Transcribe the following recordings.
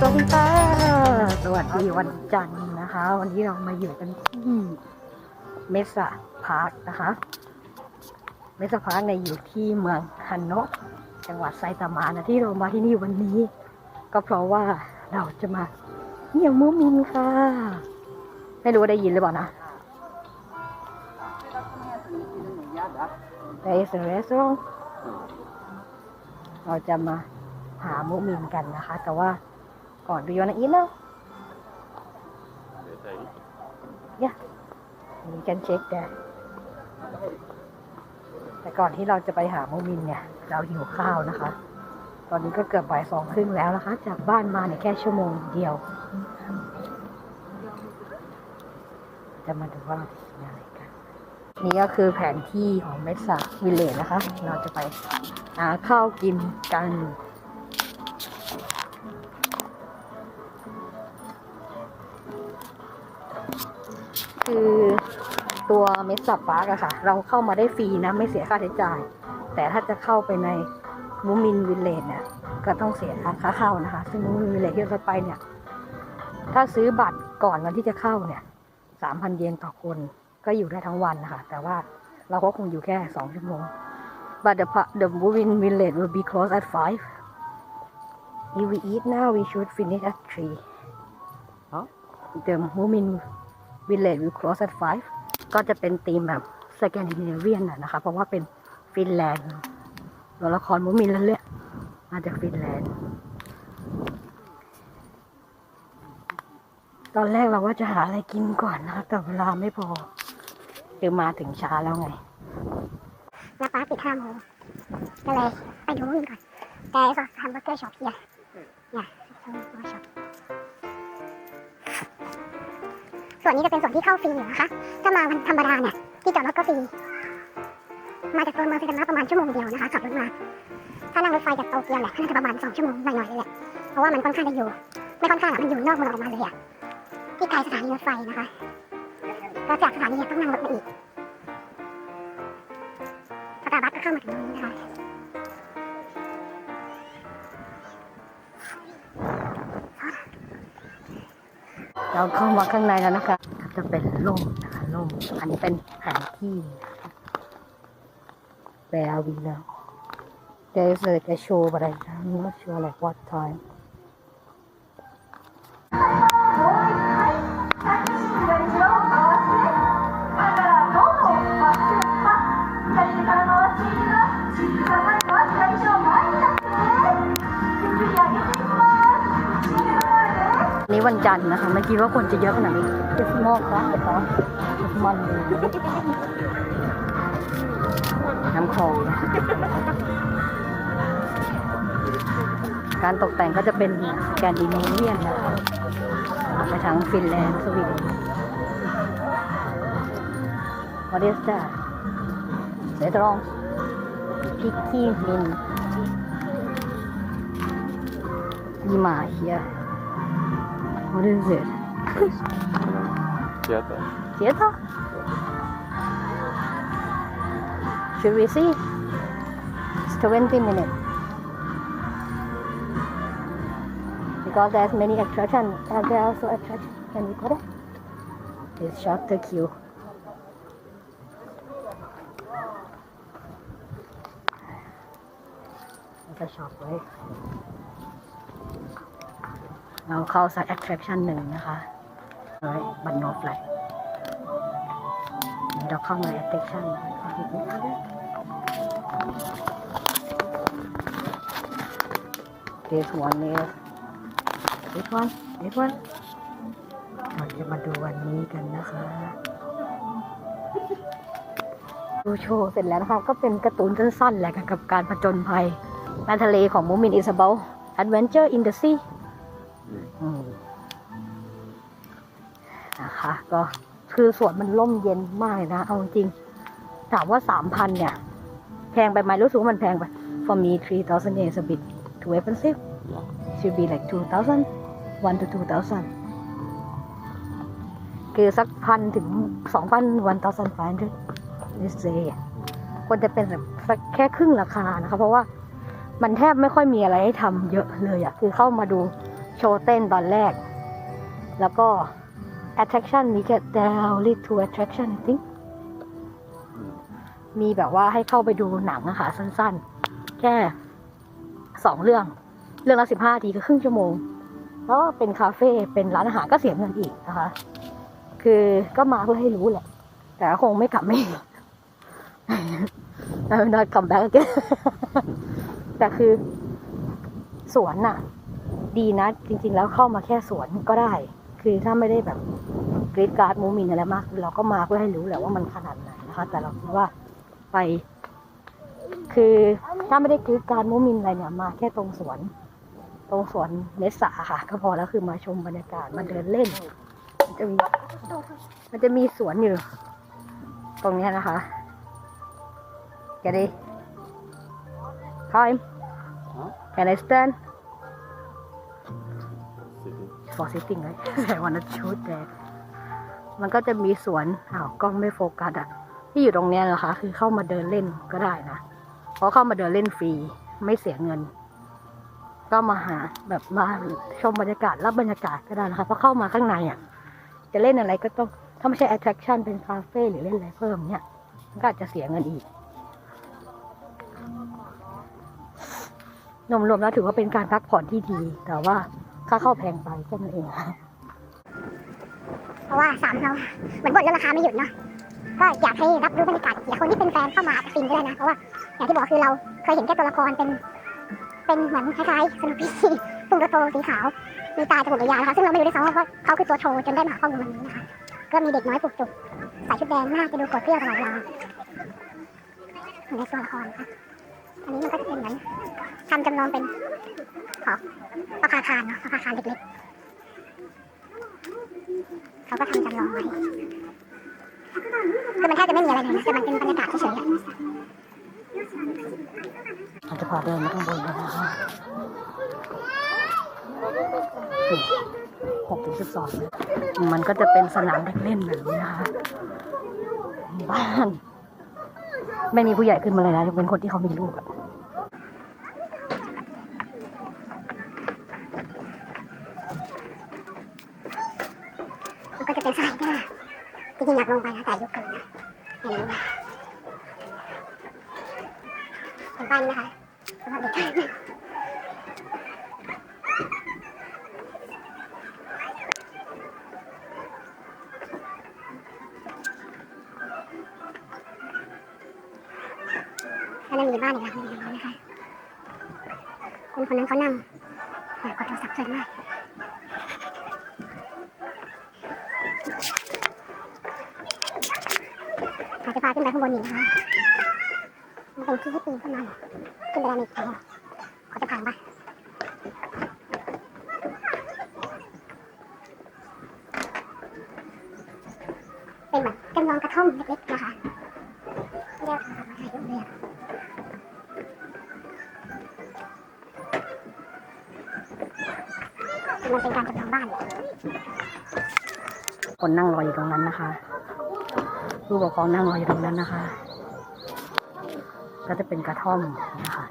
สวัสดีค่ะสวัสดีวันจันทร์นะคะ วันนี้เรามาอยู่กันที่เมสะพาร์คนะคะ เมสะพาร์คในยอยู่ที่เมืองฮันโนะจังหวัดไซตามะนะที่เรามาที่นี่วันนี้ ก็เพราะว่าเราจะมาเยี่ยมมูมินค่ะ ไม่รู้ได้ยินหรือเปล่านะ There is a restaurant เราจะมาหามุมินกันนะคะ แต่ว่า ก่อนดูยอนะอีทแล้วยะมีกันเช็คแต่แต่ก่อนที่เราจะไปหามุมินเนี่ย เราหิวข้าวนะคะ ตอนนี้ก็เกือบบ่ายสองครึ่งแล้วนะคะ จากบ้านมาเนี่ยแค่ชั่วโมงเดียว จะมาดูว่าเราจะกินอะไรกัน นี่ก็คือแผนที่ของเมสาวิลเลจนะคะ เราจะไปหาข้าวกินกัน คือตัวเมสซับปาร์กอะค่ะ เราเข้ามาได้ฟรีนะ ไม่เสียค่าใช้จ่าย แต่ถ้าจะเข้าไปในมูมินวิลเลจเนี่ยก็ต้องเสียค่าเข้านะคะ ซึ่งมูมินวิลเลจที่เราไปเนี่ย ถ้าซื้อบัตรก่อนวันที่จะเข้าเนี่ยสามพันเยนต่อคนก็อยู่ได้ทั้งวันนะคะ แต่ว่าเราก็คงอยู่แค่สองชั่วโมง but the pa- the moving village will be closed at five if we eat now we should finish at three the moving village will close at five ก็จะเป็นธีมแบบสแกนดิเนเวียนนะคะ เพราะว่าเป็นฟินแลนด์ตัวละครมูมินแล้วเลยมาจากฟินแลนด์ ตอนแรกเราว่าจะหาอะไรกินก่อนนะคะ แต่เวลาไม่พอคือมาถึงช้าแล้วไง แล้วป้าปิดห้าโมงก็เลยไปดูนู่นก่อน แต่ไอ้แฮมเบอร์เกอร์ช็อปเนี่ยเนี่ย ส่วนนี้จะเป็นส่วนที่เข้าฟรีอยู่นะคะ ถ้ามาวันธรรมดาเนี่ยที่จอดรถก็ฟรี มาจากตัวเมืองซิตามะประมาณชั่วโมงเดียวนะคะขับรถมา ถ้านั่งรถไฟจากโตเกียวแหละน่าจะประมาณสองชั่วโมงหน่อยๆเลยแหละ เพราะว่ามันค่อนข้างจะอยู่ ไม่ค่อนข้างอะมันอยู่นอกเมืองออกมาเลยอะที่ไกลสถานีรถไฟนะคะก็จากสถานีต้องนั่งรถมาอีกสตาร์บัคก็เข้ามาถึงตรงนี้นะคะ เราเข้ามาข้างในแล้วนะคะ จะเป็นร่มนะคะร่มอันนี้เป็นแผนที่แบลวินแล้วเดี๋ยวจะโชว์อะไรนะโชว์อะไรวัดไทม์ นี้วันจันทร์นะคะไม่คิดว่าคนจะเยอะขนาดนี้จะมอกครับแต่ก็มันน้ำคลองการตกแต่งก็จะเป็นแกนดิเนเวียนนะคะไปทางฟินแลนด์สวีเดน What is that? เดี๋ยวตรองพิกกี้มินมีมาเฮีย What is it? Theater. Theater? Should we see? It's 20 minutes. Because there's many attraction and there are also attraction. Can we go there? It's shorter queue. It's a shop, right? เราเข้าสัก attraction หนึ่งนะคะเฮ้ยบันโนฟไลเราเข้ามา attraction this one is this one this one เราจะมาดูวันนี้กันนะคะ ดูโชว์เสร็จแล้วนะคะก็เป็นการ์ตูนสั้นๆแหละกับการผจญภัยในทะเลของมูมินอิสเบล Adventure in the Sea นะคะ ก็คือสวนมันร่มเย็นมากเลยนะ เอาจริง ถามว่าสามพันเนี่ย แพงไปไหมรู้สึกว่ามันแพงไป for me three thousand yen is a bit too expensive should be like two thousand one to two thousand คือสักพันถึงสองพัน one thousand five hundred this day ควรจะเป็นแบบแค่ครึ่งราคานะคะ เพราะว่ามันแทบไม่ค่อยมีอะไรให้ทำเยอะเลยอะคือเข้ามาดู โชว์เต้นตอนแรก แล้วก็ attraction มีแค่ down lead to attraction I think มีแบบว่าให้เข้าไปดูหนังอะค่ะสั้นๆ แค่สองเรื่อง เรื่องละสิบห้าทีก็ครึ่งชั่วโมง แล้วก็เป็นคาเฟ่เป็นร้านอาหารก็เสียเงินอีกนะคะ คือก็มาเพื่อให้รู้แหละ แต่ก็คงไม่กลับไม่อีกแล้วนอนกลับแบ็กกันแต่คือสวนน่ะ ดีนะ จริง ๆ แล้วเข้ามาแค่สวนก็ได้ คือถ้าไม่ได้แบบกรีดการ์ดมูมินอะไรมาก เราก็มาเพื่อให้รู้แหละว่ามันขนาดไหนนะคะ แต่เราคิดว่าไป คือถ้าไม่ได้กรีดการ์ดมูมินอะไรเนี่ยมาแค่ตรงสวน ตรงสวนเนสสาค่ะก็พอแล้วคือมาชมบรรยากาศมาเดินเล่น มันจะมีมันจะมีสวนอยู่ ตรงนี้นะคะแกดิ Hi Can I stand for sitting right I wanna shoot there มันก็จะมีสวนอ้าวกล้องไม่โฟกัสอะที่อยู่ตรงเนี้ยนะคะ คือเข้ามาเดินเล่นก็ได้นะเพราะเข้ามาเดินเล่นฟรีไม่เสียเงิน ก็มาหาแบบมาชมบรรยากาศรับบรรยากาศก็ได้นะคะเพราะเข้ามาข้างในอะจะเล่นอะไรก็ต้องถ้าไม่ใช่ attraction เป็นคาเฟ่หรือเล่นอะไรเพิ่มเนี่ยมันก็อาจจะเสียเงินอีกรวมๆแล้วถือว่าเป็นการพักผ่อนที่ดี แต่ว่า ค่าเข้าแพงไปแค่นั้นเองเพราะว่าสามเราเหมือนบ่นเรื่องราคาไม่หยุดเนาะก็อยากให้รับรู้บรรยากาศอย่าคนที่เป็นแฟนเข้ามาฟินก็ได้นะเพราะว่าอย่างที่บอกคือเราเคยเห็นแค่ตัวละครเป็น เป็นเหมือนคล้ายๆสนุปี้พุ่งรถโทสีขาวมีตาจมูกยาวนะคะซึ่งเราไม่รู้ด้วยซ้ำว่าเขาคือตัวโทจนได้มาข้อมูลวันนี้นะคะก็มีเด็กน้อยปลุกจุกใส่ชุดแดงหน้าจะดูกดเปรี้ยวตลอดเวลาเหมือนในตัวละครนะคะอันนี้มันก็ำจำลองเป็นขอประภาคารเนาะประภาคารเล็กๆเขาก็ทำจำลองไว้คือมันแทบจะไม่มีอะไรเลยนะแต่มันเป็นบรรยากาศเฉยๆอะอาจะพาเดินมาข้างบนนะคะหกถึงสิบสองมันก็จะเป็นสนามเด็กเล่นแบบนี้นะคะบ้าน ไม่มีผู้ใหญ่ขึ้นมาเลยนะยกเป็นคนที่เขามีลูกอะ มันก็จะ เป็นสไลเดอร์จริงๆอยากลงไปนะแต่ยุเกินนะไม่รู้นะเห็นป้ายนี้นะคะสำหรับเด็กแล้วนั่นมีบ้านอีกหลังนึงนะคะคนคนนั้นเขานั่งกดโทรศัพท์เพลินมาก อา จะพาขึ้นไปข้างบนอีกนะคะมันเป็นที่ที่ปีนขึ้นมาขึ้นไปได้ไม่ไกลหรอกเขาจะพังปะเป็นเหมือนจำลองกระท่อมเล็กๆนะคะเรียกมาถ่ายรูปเลยอะมันเป็นการจำลองบ้าน คนนั่งรออยู่ตรงนั้นนะคะ ผู้ปกครองนั่งรออยู่ตรงนั้นนะคะ ก็จะเป็นกระท่อมนะคะ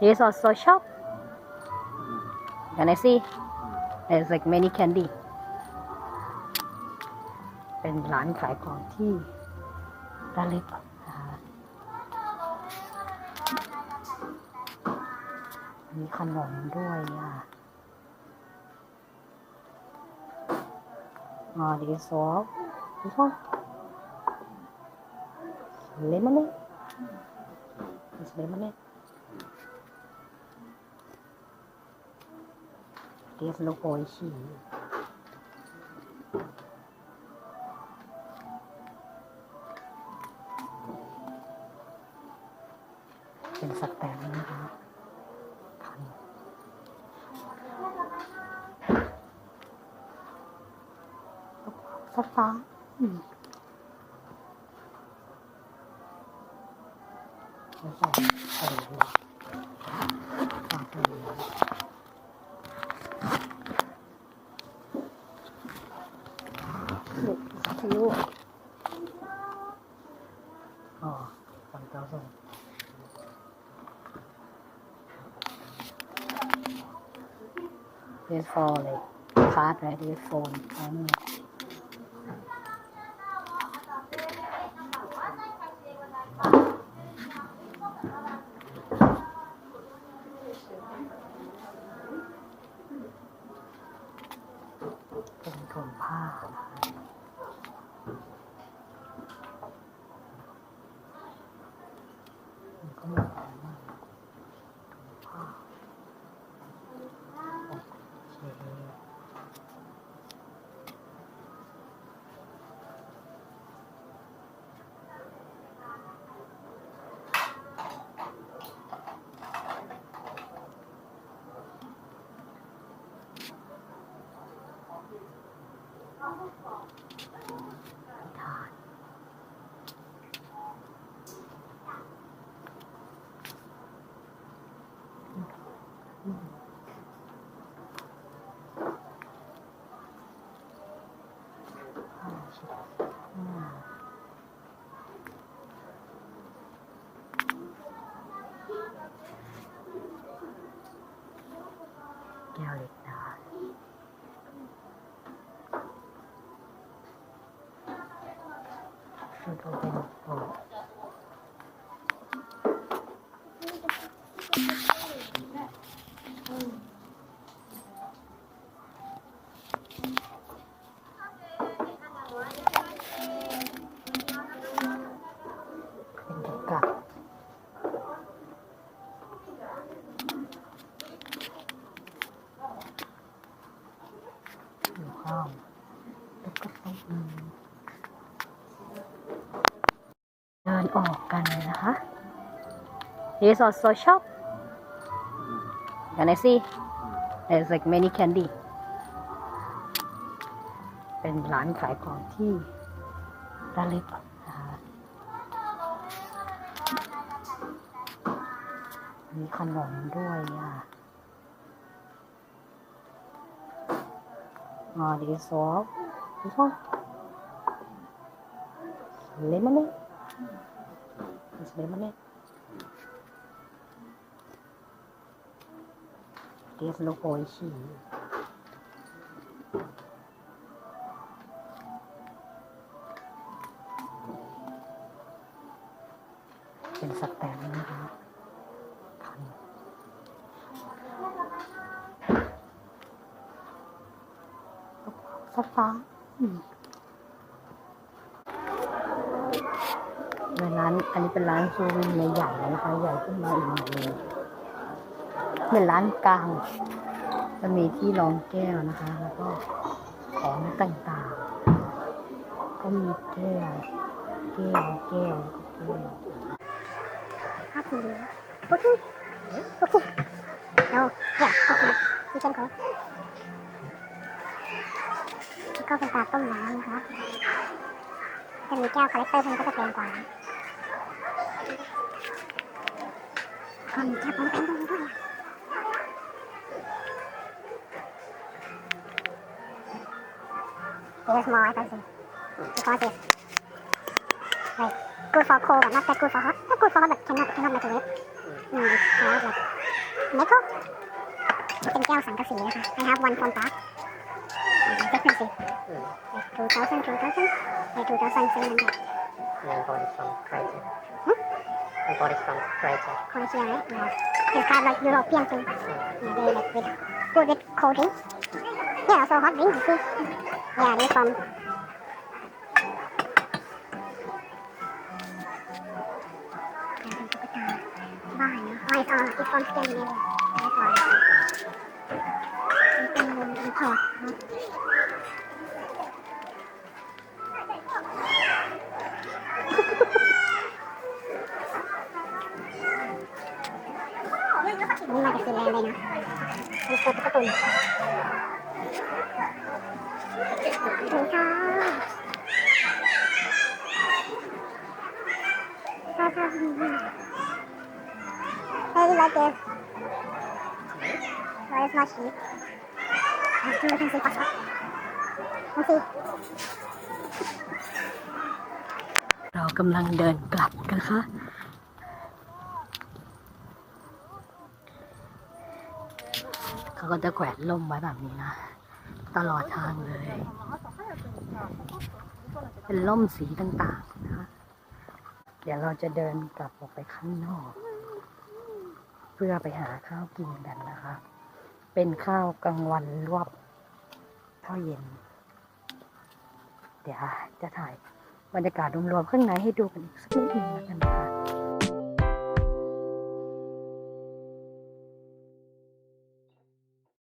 Here's also shop. Can I see? There's like many candy. เป็นร้านขายของที่ร้านเล็กมีขนมด้วยอะอ๋อ this all this one lemonade this lemonade this look oishi เป็นสแตมป์นะคะพันสตาร์อืมไม่ใช่กระดูกหัวฝากระดูกหัวลูกคิ้วอ๋อฟังเจ้าส่ง เดสโฟนเลย คาร์ดเลยเดสโฟนอันนี้เป็นถุงผ้ามันก็มีแต่ว่าถุงผ้า โอเคทานผ้าเช็ดหน้าแก้วเล็กนะ ชุดโ This also shop Can I see There's like many candy เป็นร้านขายของที่ระลึกมีขนมด้วยอะอ๋อ this all this one lemonade this lemonade this look oishi เป็นสแตมป์นะคะพันสตาร์อืมเป็นร้านอันนี้เป็นร้านซูวินใหญ่ๆนะคะ ใหญ่ขึ้นมาอีกหน่อยหนึง เป็นร้านกลาง จะมีที่รองแก้วนะคะ แล้วก็ของต่างๆ ก็มีแก้ว แก้ว แก้วแล้วก็แก้ว Happy. Okay. Okay. No. Yeah. Okay. You can go. ก็เป็นตาต้มน้ำนะคะจะมีแก้วคาแรคเตอร์มันก็จะแพงกว่าก็มีแก้วแพงๆด้วย There's more expensive because it's like good for cold but not that good for hot. Not good for hot but cannot cannot microwave. Mm, I have like metal. เป็นแก้วสังกะสีนะคะ I have one from Park. It's expensive. Like 2,000, 2,000, like 2,700. And bought it from Kreisel. Hmm? I bought it from Kreisel. Croatia, right? Yeah. It's kind of like European thing. Yeah, they like with good with cold drink. Yeah, also hot drink, you see. Yeah, they're from บ้านนะ Oh, it's, uh, it's from Scandinavia. That's why. มันเป็นเงินอินพอร์ตนะนี่มาจากฟินแลนด์เลยนะมีโฟตุกตุน ถึงค่ะค่ะค่ะ like this. But it's not cheap. Let's see if we can see pasta. Let's see. เรากำลังเดินกลับกันค่ะเขาก็จะแขวนล่มไว้แบบนี้นะ ตลอดทางเลย เป็นล่มสีต่างๆนะคะเดี๋ยวเราจะเดินกลับออกไปข้างนอก เพื่อไปหาข้าวกินกันนะคะ เป็นข้าวกลางวันรวบข้าวเย็น เดี๋ยวจะถ่ายบรรยากาศรวมๆข้างในให้ดูกันอีกสักนิดนึงแล้วกันนะคะ